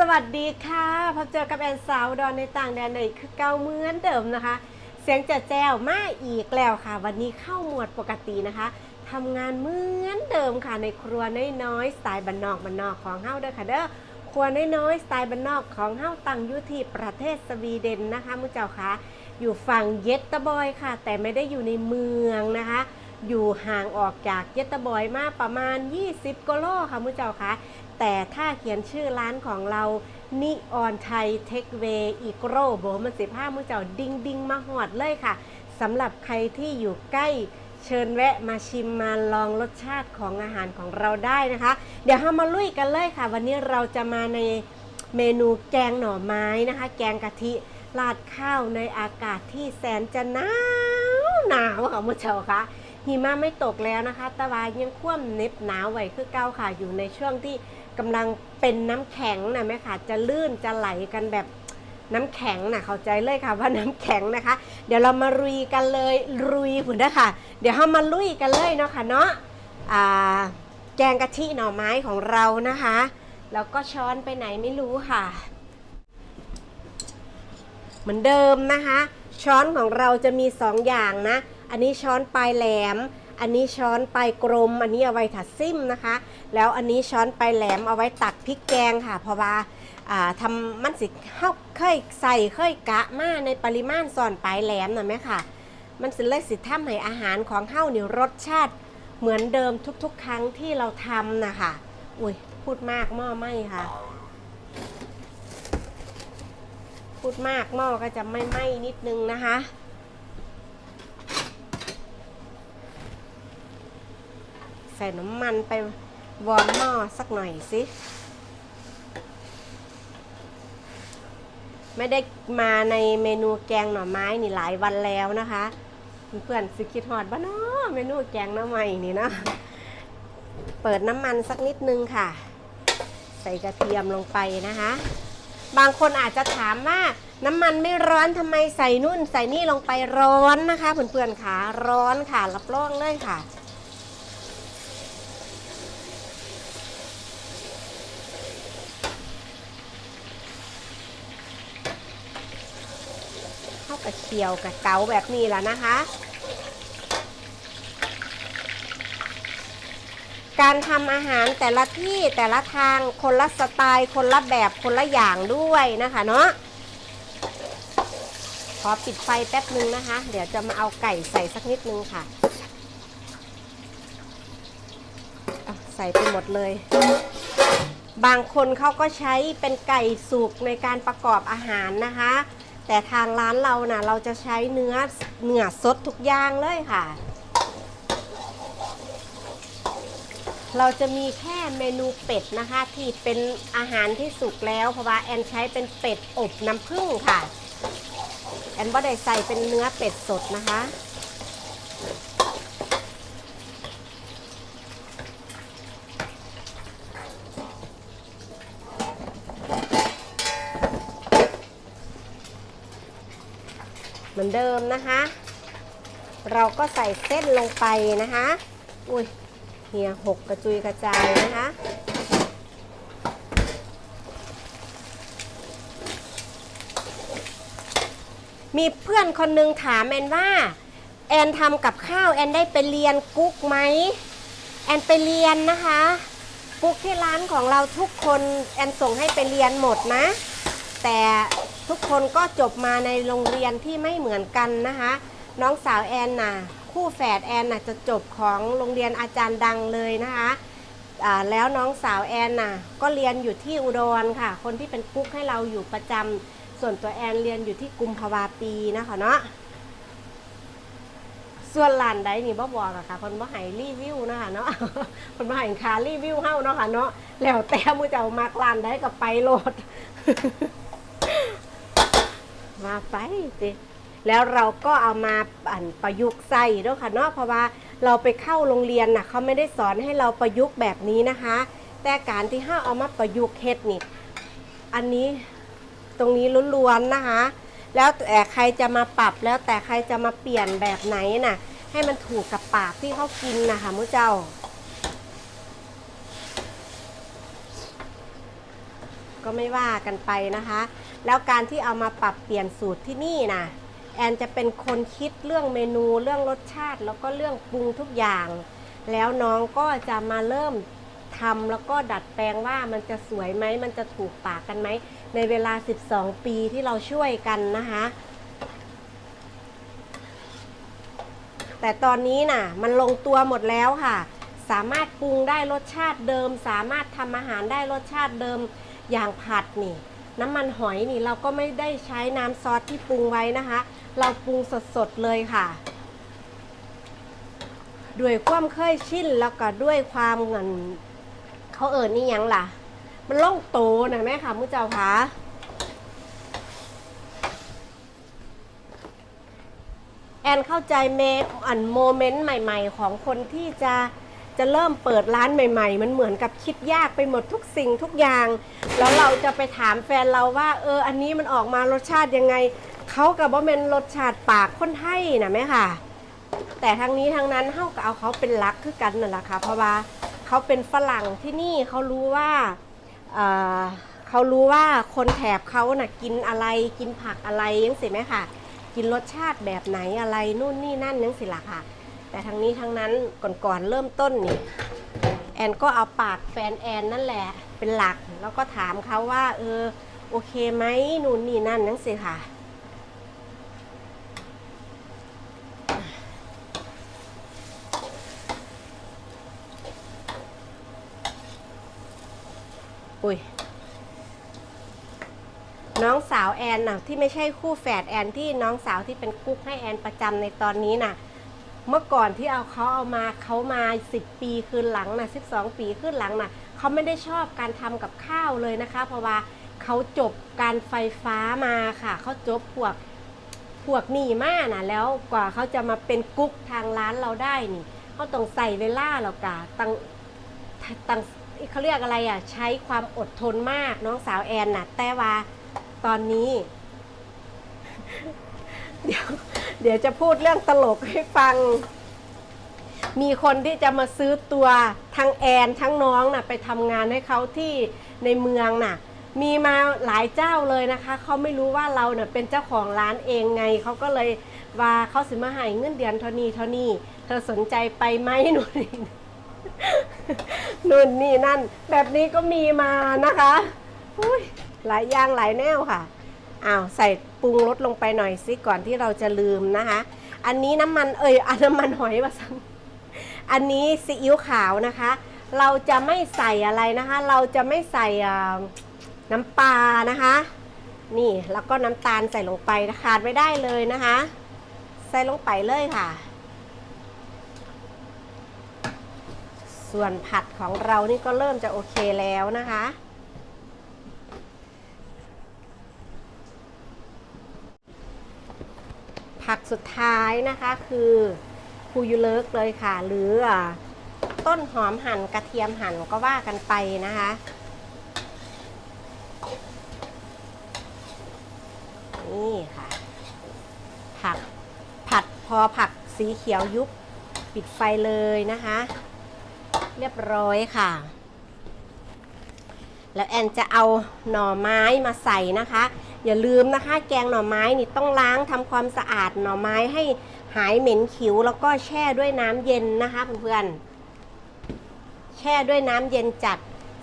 สวัสดีค่ะพบเจอกับแอนสาวดอนในต่างแดนในคือเก่าเหมือนเดิมนะคะ เสียงจะแจ้วมาอีกแล้วค่ะ วันนี้เข้าหมวดปกตินะคะทำงานเหมือนเดิมค่ะในครัวน้อยๆสไตล์บันนอกบันนอกของเฮาเด้อค่ะเด้อครัวน้อยๆสไตล์บันนอกของเฮาตั้งอยู่ที่ประเทศสวีเดนนะคะมุเจ้าค่ะอยู่ฝั่งเยตตอร์บอยค่ะ แต่ไม่ได้อยู่ในเมืองนะคะ อยู่ห่างออกจากเยตตอร์บอยมาประมาณ 20กิโลค่ะมุเจ้าค่ะ แต่ถ้าเขียนชื่อร้านของเรานิออนไทยเทคเวย์อีโกรโบมันสิผ้ามือเจ้าดิงดิงมาหอดเลยค่ะสำหรับใครที่อยู่ใกล้เชิญแวะมาชิมมาลองรสชาติของอาหารของเราได้นะคะ เดี๋ยวเรามาลุยกันเลยค่ะ วันนี้เราจะมาในเมนูแกงหน่อไม้นะคะ แกงกะทิราดข้าวในอากาศที่แสนจะหนาวหนาวค่ะมือเจ้าคะหิมะไม่ตกแล้วนะคะต่ว่ายังคว่ำเน็บหนาวไหวคือเก้าค่ะอยู่ในช่วงที่ กำลังเป็นน้ำแข็งนะแม่ค่ะจะลื่นจะไหลกันแบบน้ำแข็งนะเข้าใจเลยค่ะว่าน้ำแข็งนะคะ เดี๋ยวเรามารุยกันเลยรุยผุนนะค่ะเดี๋ยวเรามาลุยกันเลยเนาะค่ะเนาะแกงกะทิหน่อไม้ของเรานะคะ แล้วก็ช้อนไปไหนไม่รู้ค่ะ เหมือนเดิมนะคะ ช้อนของเราจะมีสองอย่างนะ อันนี้ช้อนปลายแหลม อันนี้ช้อนปลายกลม อันนี้เอาไว้ถัดซิมนะคะ แล้วอันนี้ช้อนปลายแหลมเอาไว้ตักพริกแกงค่ะ เพราะว่าอ่าทำมันสิเข้าเคยใส่เคยกะมาในปริมาณส่อนปลายแหลมนะแม่ค่ะ มันสิเลยสิทำให้อาหารของเฮ้านี่รสชาติ เหมือนเดิมทุกๆ ครั้งที่เราทำนะคะ อุ้ยพูดมากหม้อไหมค่ะ พูดมากหม้อก็จะไม่ไหม้นิดนึงนะคะ ใส่น้ำมันไปวอร์มหม้อสักหน่อยสิ ไม่ได้มาในเมนูแกงหน่อไม้นี่หลายวันแล้วนะคะ เพื่อนๆสิคิดฮอดบ้านาะเมนูแกงหน้ำใหม่นี่เนาะเปิดน้ำมันสักนิดนึงค่ะ ใส่กระเทียมลงไปนะคะ บางคนอาจจะถามว่าน้ำมันไม่ร้อนทำไมใส่นุ่นใส่นี่ลงไปร้อนนะคะเพื่อนๆค่ะร้อนค่ะรับรองเลยค่ะ กับเคียวกับเกาแบบนี้แล้วนะคะ การทำอาหารแต่ละที่แต่ละทางคนละสไตล์ คนละแบบคนละอย่างด้วยนะคะเนาะขอปิดไฟแป๊บนึงนะคะ เดี๋ยวจะมาเอาไก่ใส่สักนิดนึงค่ะใส่ไปหมดเลย บางคนเขาก็ใช้เป็นไก่สุกในการประกอบอาหารนะคะ แต่ทางร้านเรานะ่ะเราจะใช้เนื้อเนื้อสดทุกอย่างเลยค่ะ เราจะมีแค่เมนูเป็ดนะคะ ที่เป็นอาหารที่สุกแล้วเพราะว่าแอนใช้เป็นเป็ดอบน้ำผึ้งค่ะ แอนบ่ได้ใส่เป็นเนื้อเป็ดสดนะคะ เหมือนเดิมนะคะ เราก็ใส่เส้นลงไปนะคะ อุ้ยเฮียหกกระจุยกระจายนะคะมีเพื่อนคนหนึงถามแอนว่า แอนทำกับข้าวแอนได้ไปเรียนกุ๊กไหมแอนไปเรียนนะคะ กุ๊กที่ร้านของเราทุกคนแอนส่งให้ไปเรียนหมดนะ แต่ ทุกคนก็จบมาในโรงเรียนที่ไม่เหมือนกันนะคะ น้องสาวแอนน่ะคู่แฝดแอนน่ะจะจบของโรงเรียนอาจารย์ดังเลยนะคะแล้วน้องสาวแอนน่ะก็เรียนอยู่ที่อุดรค่ะ คนที่เป็นกุ๊กให้เราอยู่ประจำส่วนตัวแอนเรียนอยู่ที่กุมภาวาปีนะคะเนาะส่วนหลานใดนี่บ่บอกอะค่ะคนบ่ให้รีวิวนะคะเนาะคนบ่ให้คารีวิวเฮาเนาะค่ะเนาะแล้วแต่มูเจ้ามากลานใดก็ไปโลด มาไปสิแล้วเราก็เอามาอันประยุกต์ใส่ด้วยค่ะเนาะเพราะว่าเราไปเข้าโรงเรียนน่ะเขาไม่ได้สอนให้เราประยุกต์แบบนี้นะคะ แต่การที่ห้าเอามาประยุกต์เฮ็ดนี่ อันนี้ตรงนี้ล้วนๆนะคะ แล้วแต่ใครจะมาปรับแล้วแต่ใครจะมาเปลี่ยนแบบไหนน่ะ ให้มันถูกกับปากที่เขากินนะคะมุเจ้าก็ไม่ว่ากันไปนะคะ แล้วการที่เอามาปรับเปลี่ยนสูตรที่นี่นะแอนจะเป็นคนคิดเรื่องเมนูเรื่องรสชาติ แล้วก็เรื่องปรุงทุกอย่าง แล้วน้องก็จะมาเริ่มทำแล้วก็ดัดแปลงว่ามันจะสวยไหมมันจะถูกปากกันไหม ในเวลา 12 ปีที่เราช่วยกันนะคะ แต่ตอนนี้น่ะ มันลงตัวหมดแล้วค่ะ สามารถปรุงได้รสชาติเดิม สามารถทำอาหารได้รสชาติเดิมอย่างผัดนี่ น้ำมันหอยนี่เราก็ไม่ได้ใช้น้ำซอสที่ปรุงไว้นะคะ เราปรุงสดๆเลยค่ะด้วยความเคยชินแล้วก็ด้วยความเงินเขาเอิญนี่ยังล่ะ มันล่องโตนะแม่ค่ะมุเจ้าคะแอนเข้าใจเมอันโมเมนต์ใหม่ ๆ ของคนที่จะ จะเริ่มเปิดร้านใหม่ๆ มันเหมือนกับคิดยากไปหมดทุกสิ่งทุกอย่าง แล้วเราจะไปถามแฟนเราว่า เออ อันนี้มันออกมารสชาติยังไง เขากับว่าเป็นรสชาติปากคนไทยนะแม่ค่ะ แต่ทั้งนี้ทั้งนั้นเขาก็เอาเขาเป็นลักคือกันนั่นแหละค่ะ เพราะว่าเขาเป็นฝรั่งที่นี่เขารู้ว่าเเขารู้ว่าคนแถบเขาน่ะกินอะไรกินผักอะไรยังสิไหมค่ะ กินรสชาติแบบไหนอะไรนู่นนี่นั่นยังสิล่ะค่ะ แต่ทั้งนี้ทั้งนั้นก่อนๆเริ่มต้นนี่แอนก็เอาปากแฟนแอนนั่นแหละเป็นหลัก แล้วก็ถามเขาว่า เออ โอเคไหมนู่นนี่นั่นยังสิค่ะ อุ้ยน้องสาวแอนน่ะที่ไม่ใช่คู่แฝดแอนที่น้องสาวที่เป็นกุ๊กให้แอนประจำในตอนนี้น่ะ เมื่อก่อนที่เอาเขาเอามาเขามา 10 ปีคืนหลังน่ะ12 ปีคืนหลังน่ะเขาไม่ได้ชอบการทำกับข้าวเลยนะคะ เพราะว่าเขาจบการไฟฟ้ามาค่ะเขาจบพวกพวกนี่มากนะแล้วกว่าเขาจะมาเป็นกุ๊กทางร้านเราได้นี่เขาต้องใส่เวลาเรากะตั้งตั้งเขาเรียกอะไรอะใช้ความอดทนมากน้องสาวแอนน่ะ แต่ว่าตอนนี้ เดี๋ยว เดี๋ยวจะพูดเรื่องตลกให้ฟัง มีคนที่จะมาซื้อตัวทั้งแอนทั้งน้องน่ะไปทำงานให้เขาที่ในเมืองน่ะ มีมาหลายเจ้าเลยนะคะ เขาไม่รู้ว่าเราเน่ะเป็นเจ้าของร้านเองไง เขาก็เลยว่าเขาสิมาให้เงินเดือนเท่านี้เท่านี้ เธอสนใจไปไหมหนูนี่นู่นนี่นั่น แบบนี้ก็มีมานะคะหลายอย่างหลายแนวค่ะ อ้าวใส่ปรุงรสลงไปหน่อยสิก่อนที่เราจะลืมนะคะ อันนี้น้ำมันเอ่ยอันน้ำมันหอยว่าซ้ำอันนี้ซีอิ๊วขาวนะคะ เราจะไม่ใส่อะไรนะคะ เราจะไม่ใส่น้ำปลานะคะ นี่แล้วก็น้ำตาลใส่ลงไปขาดไม่ได้เลยนะคะ ใส่ลงไปเลยค่ะ ส่วนผัดของเรานี่ก็เริ่มจะโอเคแล้วนะคะ ผักสุดท้ายนะคะคือคูยูเลิกเลยค่ะ หรือต้นหอมหั่นกระเทียมหั่นก็ว่ากันไปนะคะนี่ค่ะ ผักผัดพอผักสีเขียวยุบปิดไฟเลยนะคะ เรียบร้อยค่ะ แล้วแอนจะเอาหน่อไม้มาใส่นะคะ อย่าลืมนะคะ แกงหน่อไม้นี่ต้องล้างทำความสะอาดหน่อไม้ให้หายเหม็นขิว แล้วก็แช่ด้วยน้ำเย็นนะคะเพื่อนๆแช่ด้วยน้ำเย็นจัด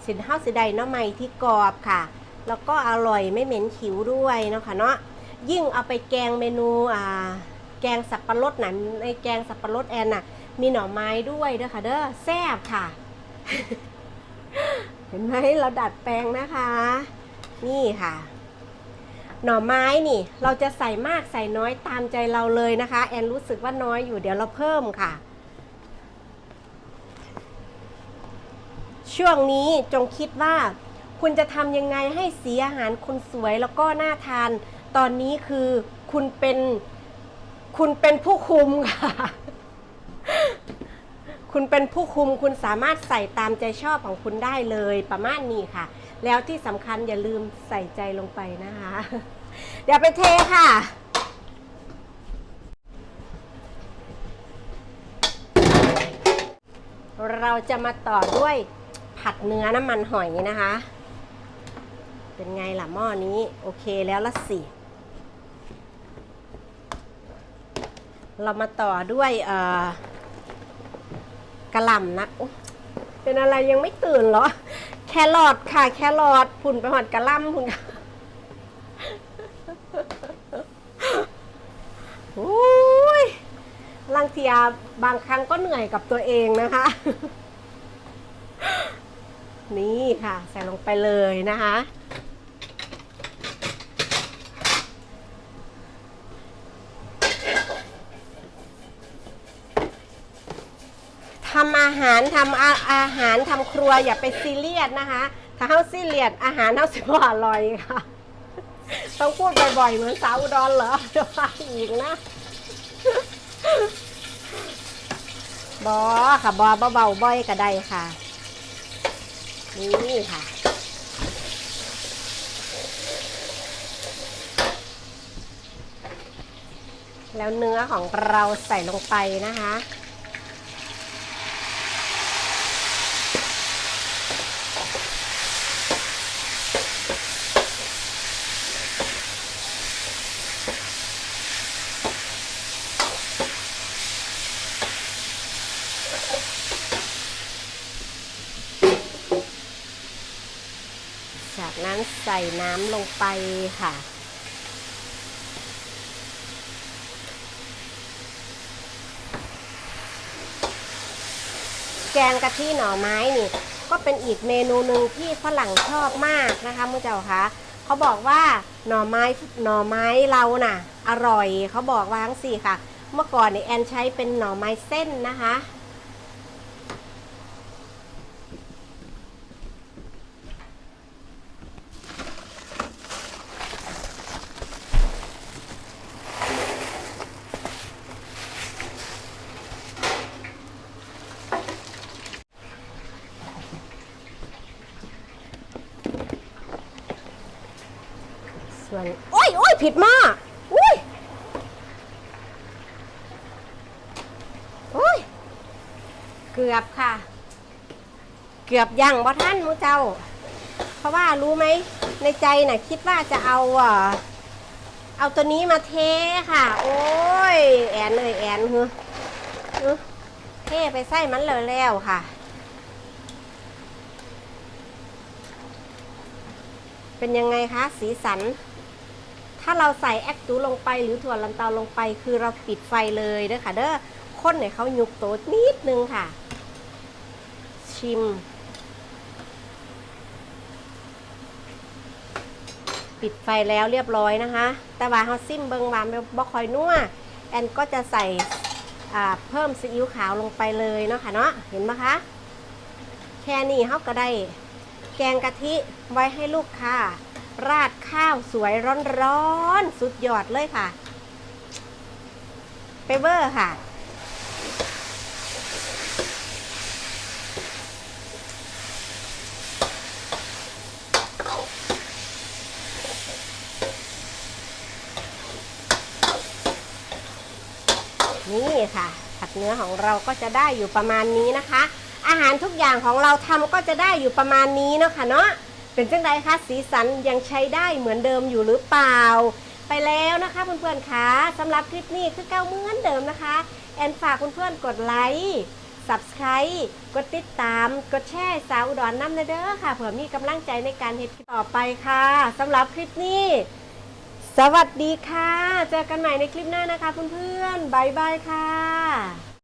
สินเฮาสิไดหน่อไม้ที่กรอบค่ะ แล้วก็อร่อยไม่เหม็นขิวด้วยเนาะค่ะเนาะยิ่งเอาไปแกงเมนูอ่าแกงสับปะรดน่ะในแกงสับปะรดแอนน่ะ มีหน่อไม้ด้วยเด้อค่ะเด้อแซ่บค่ะ เห็นไหมเราดัดแปลงนะคะ นี่ค่ะ หน่อไม้นี่ เราจะใส่มากใส่น้อยตามใจเราเลยนะคะ แอนรู้สึกว่าน้อยอยู่เดี๋ยวเราเพิ่มค่ะ ช่วงนี้จงคิดว่า คุณจะทำยังไงให้สีอาหารคุณสวยแล้วก็น่าทาน ตอนนี้คือคุณเป็นคุณเป็นผู้คุมค่ะ คุณเป็นผู้คุมคุณสามารถใส่ตามใจชอบของคุณได้เลยประมาณนี้ค่ะ แล้วที่สำคัญอย่าลืมใส่ใจลงไปนะคะ เดี๋ยวไปเทค่ะ เราจะมาต่อด้วยผัดเนื้อน้ำมันหอยนะคะ เป็นไงล่ะหม้อนี้ โอเคแล้วละสิ เรามาต่อด้วยกระหล่ำนะเป็นอะไรยังไม่ตื่นเหรอ แครอทค่ะ แครอทผุ่นไปหอดกระล่ำผุ่นค่ะโอ้ยลังเทียบางครั้งก็เหนื่อยกับตัวเองนะคะ นี่ค่ะ ใส่ลงไปเลยนะคะ อาหารทำอาอาหารทำครัวอย่าไปซีเรียสนะคะ ถ้าเฮาซีเรียสอาหารเฮาสิบ่อร่อยค่ะ ต้องพูดบ่อยๆเหมือนสาวอุดรเหรอเดี๋ยวมาอีกนะบอค่ะบอเบาๆบ่อยก็ได้ค่ะ นี่ค่ะแล้วเนื้อของเราใส่ลงไปนะคะ จากนั้นใส่น้ำลงไปค่ะ แกงกะทิหน่อไม้นี่ ก็เป็นอีกเมนูหนึ่งที่ฝรั่งชอบมากนะคะมุเจ้าคะเขาบอกว่าหน่อไม้หน่อไม้เราน่ะ อร่อยเขาบอกว่าทั้งสี่ค่ะ เมื่อก่อนเนี่ยแอนใช้เป็นหน่อไม้เส้นนะคะ ส่วนโอ้ยโอ้ย ผิดหม้ออุ้ยโอ้ย เกือบค่ะ เกือบยังบ่ท่านมูเจ้า เพราะว่ารู้ไหมในใจน่ะคิดว่าจะเอาเอ่อเอาตัวนี้มาเทค่ะ โอ้ย แอนเลยแอนเฮ้อเฮ้อเทไปใส่มันเลยแล้วค่ะ เป็นยังไงคะ สีสัน ถ้าเราใส่แอคตูลงไปหรือถั่วลันเตาลงไป คือเราปิดไฟเลยเด้อค่ะ เด้อคนเนี่ยเขายุกโตดนิดนึงค่ะ ชิม ปิดไฟแล้วเรียบร้อยนะคะ แต่ว่าเขาซิมเบิงวามบ่คอยนัวแอนก็จะใส่เพิ่มซีอิ๊วขาวลงไปเลยเนาะค่ะเนาะเห็นไหมคะ แค่นี้เขาก็ได้ แกงกะทิไว้ให้ลูกค้า ราดข้าวสวยร้อนๆ สุดยอดเลยค่ะไปเบอร์ค่ะ นี่ค่ะ ผัดเนื้อของเราก็จะได้อยู่ประมาณนี้นะคะ อาหารทุกอย่างของเราทำก็จะได้อยู่ประมาณนี้เนาะค่ะเนาะ เป็นจังไดคะสีสันยังใช้ได้เหมือนเดิมอยู่หรือเปล่า ไปแล้วนะคะเพื่อนๆคะสำหรับคลิปนี้คือเก้าเหมือนเดิมนะคะ แอนฝากเพื่อนๆกดไลค์ subscribe กดติดตาม กดแชร์สาวอุดรน้ำเด้อค่ะ เผื่อมีกำลังใจในการเฮ็ดต่อไปค่ะสำหรับคลิปนี้ สวัสดีค่ะ เจอกันใหม่ในคลิปหน้านะคะเพื่อนๆบายบายค่ะ